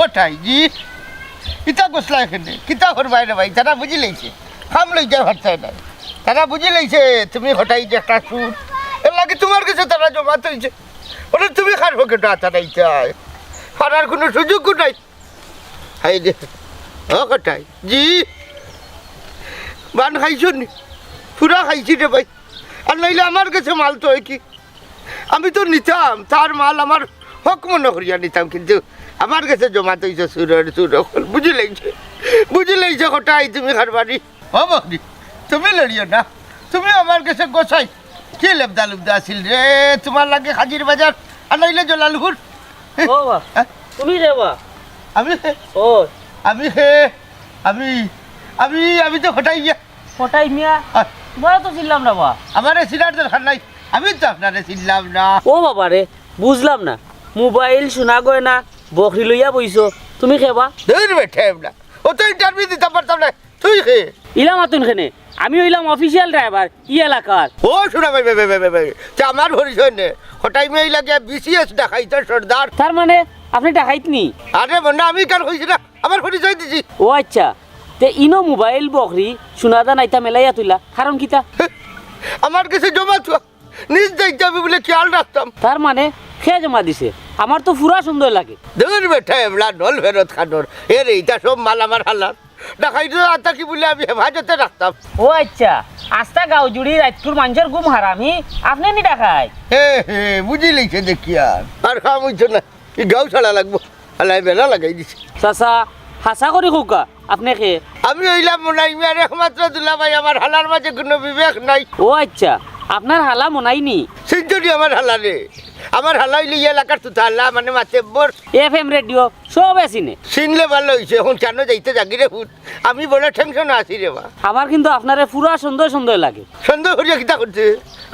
কোথায় ভাই? তারা বুঝি লইছে। খাম লই না তারা বুঝি তুমি হঠাই যে একটা সুর। এর তোমার কাছে তারা জমা তৈছে ওটা তুমি খারবো কেটা তারাই চায় হারার কোনো সুযোগ নাই। হাই রে। ও কোথায় জি বান খাইছো নি? পুরা খাইছি রে ভাই। আর নইলে আমার কাছে মাল তো হয় কি? আমি তো নিতাম তার মাল আমার হক মনে করিয়া নিতাম কিন্তু আমার কাছে জমা তৈছে সুরের সুর বুঝি লাগছে বুঝি লাগছে কোটাই তুমি খারবানি ও বকরি তুমি লড়িও না তুমি আমার কাছে গোসাই কি লেবদা লুবদা আসিল রে তোমার লাগে হাজির বাজার আর নইলে জলালপুর তুমি রে বা আমি ও। আমি হে আমি আমি আমি তো হটাই ফটাই মিয়া আহ, তোমার তো চিনলাম না বা আমার সিনার দরকার নাই। আমি তো আপনারে চিনলাম না। ও বাবা রে বুঝলাম না। মোবাইল শোনা গয় না বকরি লইয়া বইছো। তুমি খেবা? দূর বেঠে না। ও তো ইন্টারভিউ দিতে পারতাম না। তুই খে। ইলাম আতুন খেনে। আমি হইলাম অফিসিয়াল ড্রাইভার ই এলাকার। ও শোনা ভাই ভাই ভাই ভাই তা আমার পরিচয় নে। হঠাই মেয়ে লাগে বিসিএস দেখাইতে সর্দার। তার মানে আপনি ডাকাইত নি আরে মনে আমি কার হয়েছি না? আমার পরিচয় দিছি। ও আচ্ছা। তে ইনো মোবাইল বকরি শোনাদা নাইতা মেলাইয়া তুইলা। কারণ কিতা? আমার কাছে জমা থুয়া নিজ দেখতে আমি বলে খেয়াল রাখতাম। তার মানে খেয়ে জমা দিছে। আমার তো পুরা সুন্দর লাগে। দূর এবলা নল ফেরত খানোর। এর এইটা সব মাল আমার হালার দেখাইতে আতা কি বলে আমি হেফাজতে রাখতাম। ও আচ্ছা আস্তা গাঁও জুড়ি রাজপুর মানুষের গুম হারামি আপনি নি দেখায় হে হে বুঝি লইছে দেখি আর। আর খাম হইছে না। এই গাও ছাড়া লাগবো। হালাই বেলা লাগাই দিছি। চাচা হাসা করি খোকা আপনি খেয়ে আমি হইলাম নাই আর একমাত্র দুলা ভাই আমার হালার মাঝে কোনো বিবেক নাই। ও আচ্ছা আপনার হালা মনাইনি? সিদ্ধটি আমার হালা রে। আমার হালা হইলে এই এলাকার তো হালা মানে মাছে বর। এফ এম রেডিও সব আসিনে চিনলে ভালো হইছে এখন কেন যাইতে জাগি রে ফুট আমি বড় টেনশন আছি রে বা আমার কিন্তু আপনারে পুরা সুন্দর সুন্দর লাগে। সন্দেহ করিয়া কিতা করছে?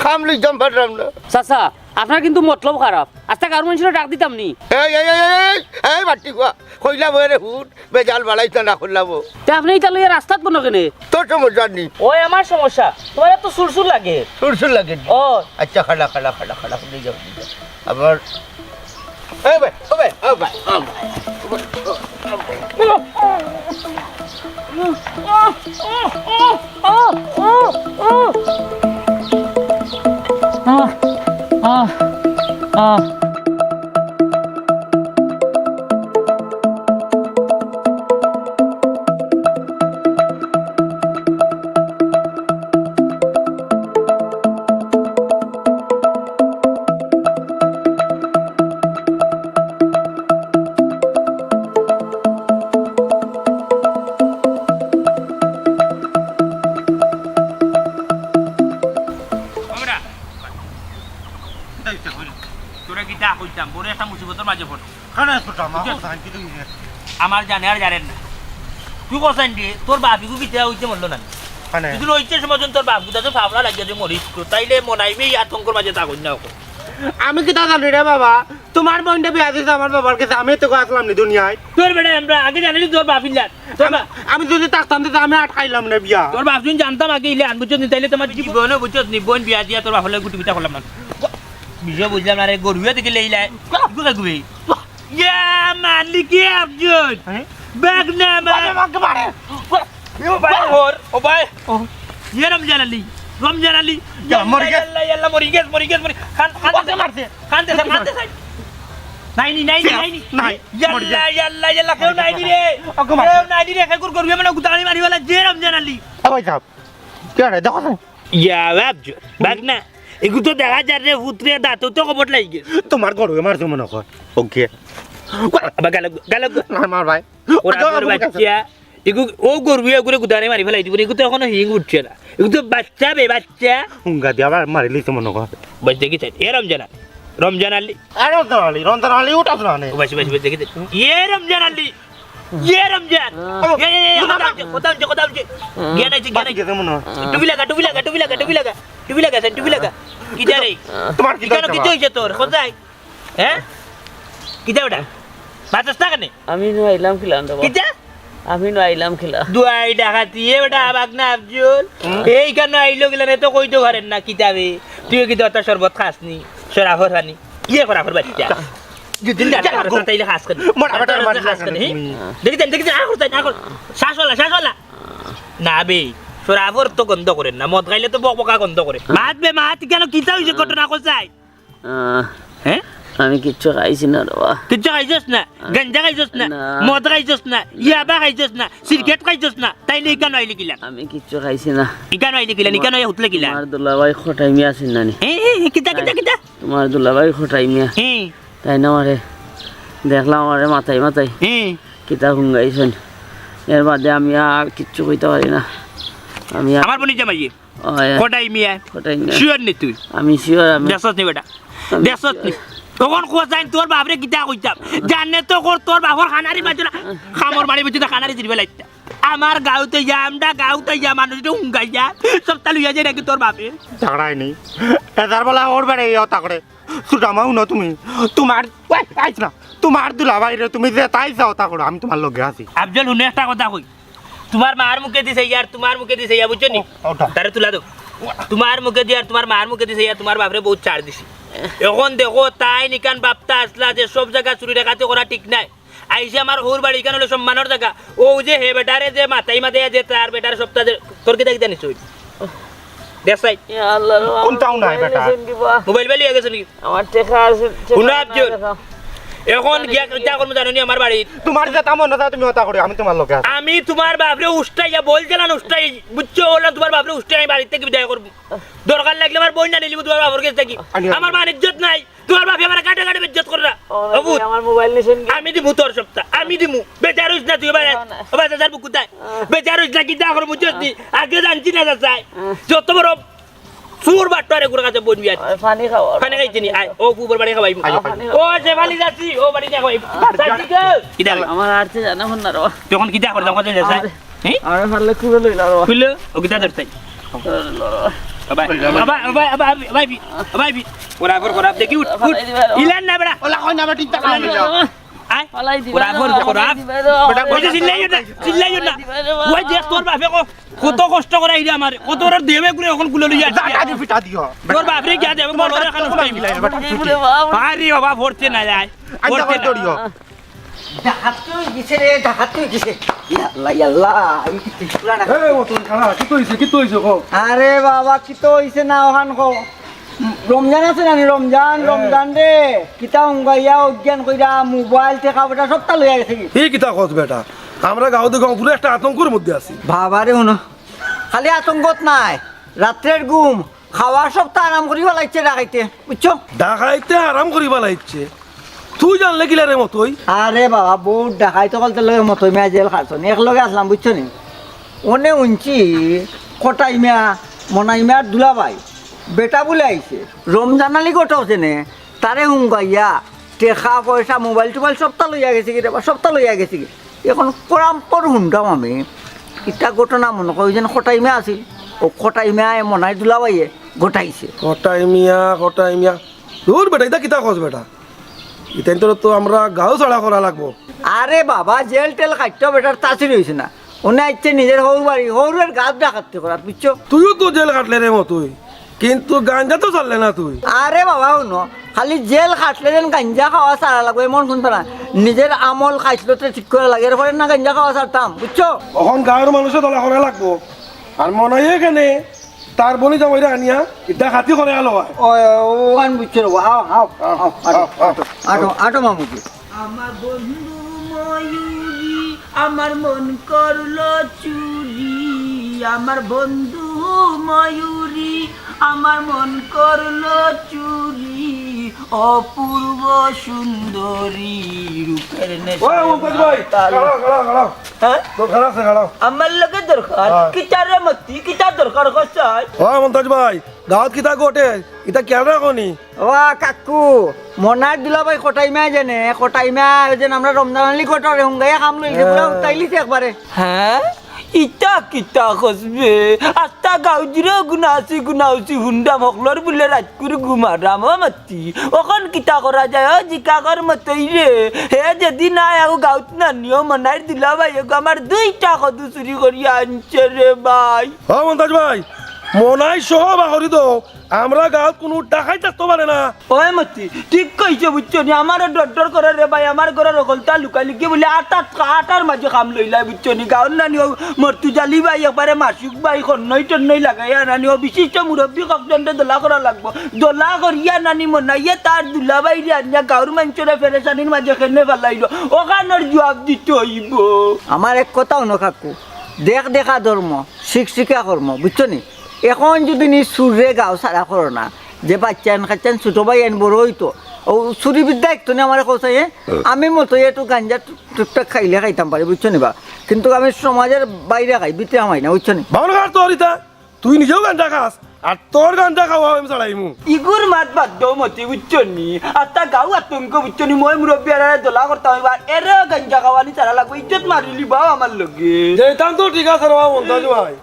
খাম লই জম্পার রাম না চাচা আপনার কিন্তু মতলব খারাপ। আস্তা কারও মানুষের ডাক দিতাম নি? এই এই এই এই এই মাটি কুয়া কইলা বয়ে রে ফুট বেজাল বাড়াইতে না করলাম তে আপনি ইতা লইয়া রাস্তাত বনো কেনে? তোর সমস্যা নেই ওই আমার সমস্যা। তোমার তো সুরসুর লাগে। সুর সুর লাগে ও আচ্ছা খালা খালা খালা খালা নিয়ে যাও আবার এই ভাই ও ভাই ও ভাই ও ভাই তোরা কি তা কইতাম বড় একটা মুসিবতের মাঝে পড় আমার জানে আর জানেন না। তুই কোসাইন দিয়ে তোর বাপিকু বিতে হইতে মরলো না। যদি রইতে সময় তোর বাপু ফাবলা লাগিয়ে মরিস তাইলে মনাইবে এই আতঙ্কর মাঝে তা না আমি কি তা জানি রে বাবা? তোমার বোনটা বিয়া দিছে আমার বাবার কাছে আমি তো আসলাম নি দুনিয়ায়। তোর বেটা আমরা আগে জানি তোর বাপিন জান বা- আমি যদি থাকতাম তো আমি আটকাইলাম না বিয়া। তোর বাপজন জানতাম আগে ইলে আনবুঝ নি তাইলে তোমার জীবনে বুঝছ নি। বোন বিয়া দিয়া তোর বাপলে গুটি পিঠা করলাম না। বিজয় বুঝলাম না রে গরুয়ে দেখে লেইলাই গুকা গুবে ইয়া মালিকি আফজুন বাগ না মা ও ভাই ওর ও ভাই ये रमजान अली रमजान अली क्या, मर गया? यल्ला यल्ला मरी गया मरी गया मरी खान खान दे मारते खान दे खान दे नहीं नहीं नहीं नहीं नहीं, मर यल्ला यल्ला यल्ला क्यों नहीं नी रे अगो मार क्यों नहीं नी रे काय कर मैं गुतानी मारी वाला ये रमजान अली ভাই সাহেব কে রে দেখো তো। या बाप जो बाग ना এগুলো তো দেখা যায় রে উতরে দাঁত তো কবট লাগি গেছে। তোমার গড় মার তো মনে হয়। ওকে আবার গালক গালক না মার ভাই। উঠছে না। বাচ্চা বে বাচ্চা। হুঙ্গা দিয়ে আবার তো মনে হয়। চাই এ রমজান রমজান আলী। আর রমজান আলী রমজান আলী উঠাস এ রমজান আলী। ये रमजान ये ये ये कोताम जे कोताम जे कोताम जे ये नहीं जे বাকি नहीं গেছে মনে হয় टुबी लगा टुबी लगा टुबी लगा टुबी लगा टुबी लगा सेन टुबी लगा किधर रे তোমার কি किधर किधर হইছে তোর কোথায় হ্যাঁ কিটা ওটা বাতাস না কেনে আমি নো আইলাম খিলাম দেবো কিটা আমি নো আইলাম খিলা দুয়াই ডাকাতি এ বেটা আবাক না আফজুল এই কেন আইলো গেলে তো কই তো ঘরেন না কিতাবে তুই কি দত্তা শরবত খাসনি সরাফর খানি ইয়ে করা করবা যদি তাইলে খাস করে মোটা বেটা মারি খাস করে দেখি দেখি আ করতে আ কর শ্বাস হলা না বে সরাবর তো গন্ধ করেন না মদ খাইলে তো বকবকা গন্ধ করে মাত বে মাত কেন কিতা হইছে ঘটনা কোথায় হ্যাঁ আমি কিচ্ছু খাইছি না বাবা কিচ্ছু খাইছস না গঞ্জা খাইছস না না। মদ খাইছস না ইয়াবা খাইছস না সিগারেট খাইছস না তাইলে ইকান আইলি কিলান আমি কিচ্ছু খাইছি না ইকান আইলি কিলান ইকান আই হুতলে কিলান তোমার দুলাভাই খটাই মিয়া আছেন নানি এ কিতা কিতা কিতা তোমার দুলাভাই খটাই মিয়া হ্যাঁ তাই না আমারে? দেখলাম আমারে মাথায় মাথায়। হ্যাঁ কিতা হুঙ্গাইছেন এর বাদে আমি আর কিচ্ছু কইতে পারি না। আমি আমার বনি জামাই কোটাই মিয়া? মিয়া। শিওর নি তুই? আমি শিওর আমি দেখছত নি বেটা দেখছত নি? তখন কোয়া যাই তোর বাপরে কিতা কইতাম? জানে তো কর তোর বাপর খানারি বাজরা খামর মারি বাজরা খানারি দিবে লাইতা আমার গাঁওতে যা আমরা গাঁওতে যা মানুষটা হুঙ্গাই যা সব তালু যায় নাকি তোর বাপে? ঝগড়াই নেই এদার বলা ওর বেড়ে ইয়তা করে সুটামাও না তুমি। তোমার ওই, আইস না। তোমার দুলা বাইরে তুমি যে তাই যাও তা করো আমি তোমার লগে আছি। আফজল শুনে একটা কথা কই। তোমার মার মুখে দিছে ইয়ার তোমার মুখে দিছে ইয়া বুঝছ নি? ওটা। তারে তুলা দাও তোমার মুখে দিয়ে আর তোমার মার মুখে দিছে ইয়া তোমার বাপরে বহুত ছাড় দিছি। এখন দেখো তাই নিকান বাপটা আসলা যে সব জায়গা চুরি ডাকাতি করা ঠিক নাই। আইসে আমার হোর বাড়ি এখানে হলো সম্মানের জায়গা ও যে হে বেটারে যে মাথাই মাথায় যে তার বেটার সপ্তাহ তোর কি দেখি জানিস দেখ সাই আল্লাহ রে, আমার কোনটাও নাই মোবাইল বেটা। মোবাইল বেলি গেছে নাকি আমার টেকা আছে এখন গিয়া কিতা করব জানো নি আমার বাড়ির তোমার যে তামন না তুমি ওটা করে আমি তোমার আছি। আমি তোমার বাপরে উষ্টাইয়া বলছিলাম উষ্টাই বুঝছ বললাম তোমার বাপরে উষ্টাই আমি বাড়ির থেকে বিদায় করব। দরকার লাগলে আমার বই না নিলিব তোমার বাপর কাছে থাকি। আমার মান ইজ্জত নাই। তোমার বাপে আমার কাটে কাটে ইজ্জত করে না। আমার মোবাইল নিছেন আমি দিমু তোর সপ্তাহ আমি দিমু। বেচার হইস না তুই এবার। এবার যার বুক কোথায়? বেচার হইস না কি দা করে বুঝছিস আগে জানছি না যাচাই যত বড় সুর বাট্টারে গুড়া কাছে বনবি আজ পানি খাওয়া খানে খাইছি নি আয় ও কুবর বাড়ি খাওয়াই ও সে বাড়ি যাচ্ছি ও বাড়ি না খাওয়াই যাচ্ছি কে কিটা আমার আরতে জানা হন না রবা তখন কিটা করে তখন যাচাই হ্যাঁ আমার পারলে খুলে লইলা রবা খুললো ও কিটা ধরতাই bye. Bye bye. Bye bye. Bye bye. Whatever. Whatever. দেখি উঠ উঠ ইলান না বেড়া ওলা কই না বেটি টাকা আমি কত কষ্ট করে আইরে আমার কত ওর দেবে এখনগুলো লইয়া যা পিটা দিও তোর বাপরে গিয়া দেবে করে খানো খাই মিলাই আরে বাবা ভরতে না যায় ভরতে। দড়িও ডাকাতি গেছে রে ডাকাতি গেছে ইয়াল্লা ইয়াল্লা আমি কি ত্রিপুরা ডাকাত- আরে বাবা কি তো হইছে না ওখান কো? রমজান আছে নানি রমজান রমজান রে। কিতা উঙ্গাইয়া অজ্ঞান কইরা মোবাইল টেকা বেটা সবটা লইয়া গেছে কি? কিতা কস বেটা? আমরা গাঁও গাঁও পুরো একটা আতঙ্কের মধ্যে আছি। বাবারে শুনো খালি আতঙ্কত নাই রাত্রের ঘুম খাওয়া সবটা আরাম করিবা লাগছে ডাকাইতে বুঝছ? ডাকাইতে আরাম করিবা লাগছে। তুই জানলে কিলা রে মতই? আরে বাবা বহুত ডাকাইতে কলতে লগে মতো মিয়া জেল খাটছনি এক লগে আসলাম বুঝছ নি? অনে উঞ্চি কটাই মিয়া মনাই মিয়ার দুলাভাই। বেটা বলে আইছে রমজান আলী কটা হচ্ছে নে? তারে হুঙ্গাইয়া টেকা পয়সা মোবাইল টোবাইল সবটা লইয়া গেছে কি বা সবটা লইয়া গেছে কি? এখন পর হুন্ডাম আমি। ইটা ঘটনা মনে করি যেন মিয়া আছিল। ও কটাই মিয়া মনাই দুলাভাইয়ে গোটাইছে কটাই মিয়া দূর বেটা এটা কিতা কস বেটা? ইতাই তোর তো আমরা গাঁও ছাড়া করা লাগবো। আরে বাবা জেল টেল খাইতে বেটার তাড়াতাড়ি হয়েছে না। ওনে আইছে নিজের হৌ বাড়ি হৌরের গাছ ডাকাতে করা বুঝছ তুইও তো জেল কাটলে রে মতই কিন্তু গাঞ্জা তো চাললে না তুই আরে বাবা শুনো খালি জেল খাটলে যেন গাঞ্জা খাওয়া সারা লাগবে এমন শুনতো না নিজের আমল খাইছিল তো ঠিক করে লাগে এরপরে না গাঞ্জা খাওয়া সারতাম বুঝছ এখন গাঁয়ের মানুষের দলা করা লাগবো আর মনে হয় এখানে তার বনি যাব আনিয়া এটা হাতি করে আলো হয় ও ওখান বুঝছ রে আও আও আটো আটো আটো মামুজি আমার বন্ধু ময়ূরী আমার মন করল চুরি আমার বন্ধু ময়ূরী আমার মন করল চুরি অপূর্ব সুন্দরী রূপের ভাই হ্যাঁ? আমার লগে দরকার হ্যাঁ। কিতারে মতি কিতার দরকার কসাই? ও মমতাজ ভাই গাঁৱত কিতা গোটে? ইতা কেন? রাখনি ও কাকু মনার দুলাভাই কটাই মা জানে কটাই মা যেন আমরা রমজান আলী কটারে হুঙ্গাইয়া খাম লইছে পুরা উতাইলিছে একবারে হ্যাঁ? ইটা কিতা খসবে? আস্তা গাউজিরে গুনাসি গুনাউসি হুন্ডা মকলর বুলে রাজকুর গুমারাম মাতি ওখন কিতা করা যায় জিকা জিকাগর মতই রে হে যদি না আও গাউত না নিও মনাই দিলা ভাই আমার দুইটা কদু চুরি করি আনছে রে ভাই ও মমতাজ ভাই, মনাই সহ বাহরি তো আমরা গাঁৱত কোনো ডাকাই থাকতে পারে না। ওই মতি ঠিক কইছে বুঝছ নি? আমার ডর ডর করে রে ভাই আমার ঘরের অকলতা লুকাই লুকি বলে আটার আটার মাঝে কাম লইলাই বুঝছ নি? গাঁর নানি ও মর্তু জালি ভাই একবারে মাসুক ভাই খন্নই টন্নই লাগাইয়া নানি ও বিশিষ্ট মুরব্বী ককজনটা দোলা করা লাগবো। দোলা করিয়া নানি মনাইয়া তার দুলা ভাই রে আনিয়া গাঁর মানুষরা ফেরেসানির মাঝে খেলে ফেলাইল। ওখানোর জবাব দিতে হইব। আমার এক কথাও ন কাকু দেখ দেখা ধর্ম শিখ শিখা কর্ম বুঝছ নি? এখন যদি নি সুরে গাও সারা করো না যে বাচ্চান কাচ্চান ছোটো ভাই আন বড় হইতো ও চুরি বিদ্যা একটু নি আমার কোথায় আমি মতো একটু গাঞ্জা টুক- টুকটাক খাইলে খাইতাম পারি বুঝছ নি বা? কিন্তু আমি সমাজের বাইরে খাই ভিতরে আমাই না বুঝছ নি? ভালো কার তোর ইতা তুই নিজেও গান খাস আর তোর গান খাওয়া আমি চালাইমু। ইগুর মাত বাদ দো মতি বুঝছ নি? আর তা গাও আতঙ্ক বুঝছ নি? মই মুরব্বী আর দোলা করতাম এবার এরে গঞ্জা খাওয়ানি তারা লাগবে ইজ্জত মারিলি বাও আমার লগে। যেতাম তো ঠিক আছে ভাই।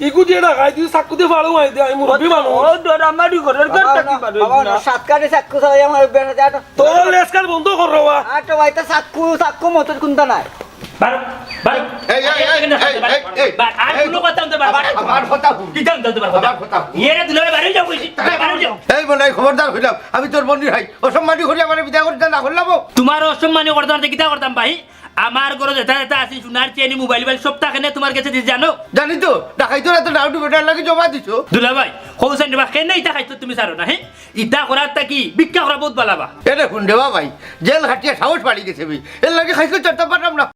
ইকু দিয়ে ডাকাই তুই চাকু দিয়ে ফাড়ু মাই দে আমি মুরব্বী মানুষ। ও ডর আমারই ঘরের ঘর থাকি পারে না? সাত কাটে চাক্কু চালাই আমার বেড়া যায় তোর লেসকার বন্ধ কর ভাই তা চাক্কু চাক্কু মতো কোনটা নাই? বারো বারো এই, এই, এই, এই, এই, এই, বার আর কোনো কথা বলতে পারবা না। কথা কি জানতে পারবা কথা কথা ইয়েরে দুলাবে বাড়ি যাও কইছি। বাড়ি যাও। এই খবরদার হইলাম। আমি তোর বন্ধু ভাই অসম্মানি করি আমার বিদা করতে না করলাম তোমার অসম্মানীয় করতাম কিতা করতাম ভাই। আমার ঘরে যেটা যেটা আছে সোনার চেনি মোবাইল মোবাইল সব তাকে তোমার কাছে দিছি জানো? জানি তো ডাকাই তো এত ডাউট বেটার লাগে জমা দিছো। দুলা ভাই সেন দেবা কেন ইটা খাইছো তুমি সারো না হ্যাঁ ইটা করার তা কি? ভিক্ষা করা বহুত বালাবা এ দেখুন দেবা ভাই জেল খাটিয়া সাহস বাড়ি গেছে ভাই এর লাগে খাইছো চারটা পাঠাম না।